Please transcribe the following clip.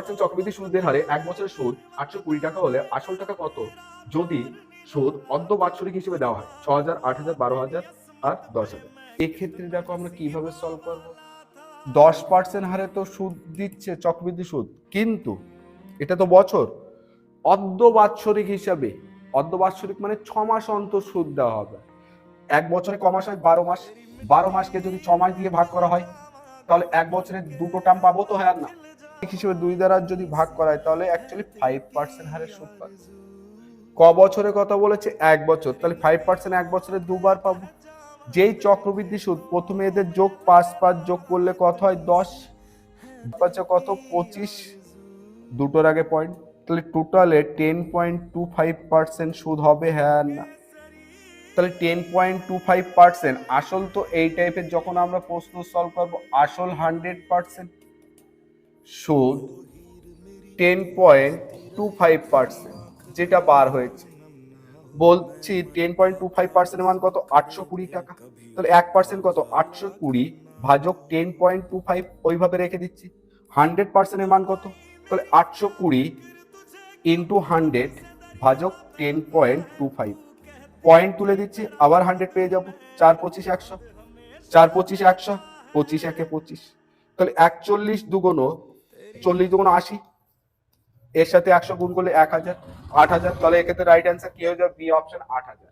Percent চক্রবৃদ্ধি সুদের হারে এক বছরের সুদ আটশো কুড়ি টাকা হলে আসল টাকা কত? যদি সুদ অর্ধ বাৎসরিক হিসেবে দেওয়া হয়, ছ হাজার, আট হাজার, বারো হাজার আর দশ হাজার। এক্ষেত্রে দেখো আমরা কীভাবে সলভ করব? দশ পার্সেন্ট হারে তো সুদ দিচ্ছে, চক্রবৃদ্ধি সুদ। কিন্তু এটা তো বছর। অর্ধ বাৎসরিক হিসাবে অর্ধ বাৎসরিক মানে ছ মাস অন্তর সুদ দেওয়া হবে। এক বছরে ক মাস হয়? বারো মাস। বারো মাসকে যদি ছ মাস দিয়ে ভাগ করা হয়, তাহলে এক বছরে দুটো টার্ম পাবো তো হ্যাঁ না? হিসেবে দুই দ্বারা যদি ভাগ করা হয় তাহলে অ্যাকচুয়ালি ফাইভ পার্সেন্ট হারে সুদ পাচ্ছে ক বছরে কথা বলেছে, এক বছর। তাহলে ফাইভ পার্সেন্ট এক বছরে দুবার পাবো। যেই চক্রবৃদ্ধি সুদ, প্রথমে এদের যোগ পাঁচ পাঁচ যোগ করলে কত হয়? দশ। পাঁচে কত? পঁচিশ। দুটোর আগে পয়েন্ট তাহলে টোটালে ten point two five percent সুদ হবে হ্যাঁ না? তাহলে ten point two five percent আসল তো এই টাইপের যখন আমরা প্রশ্ন সলভ করব, আসল হান্ড্রেড পার্সেন্ট সুদ ten point two five percent যেটা বার হয়েছে। বলছি ten point two five percent মান কত? আটশো কুড়ি টাকা। তাহলে এক পার্সেন্ট কত? আটশো কুড়ি ভাজক টেন পয়েন্ট টু ফাইভ ওইভাবে রেখে দিচ্ছি। হান্ড্রেড পার্সেন্টের মান কত? তাহলে আটশো কুড়ি ইন্টু হান্ড্রেড ভাজক ten point two five point তুলে দিচ্ছি, আবার হান্ড্রেড পেয়ে যাব। চার পঁচিশ একশো, চার পঁচিশ একশো, পঁচিশ একে পঁচিশ। তাহলে একচল্লিশ দুগুণ চল্লিশ দুগুণ আশি। এর সাথে একশো গুণ করলে এক হাজার, আট হাজার। তাহলে এক্ষেত্রে রাইট অ্যান্সার কি হয়ে যাবে? বি অপশন আট হাজার।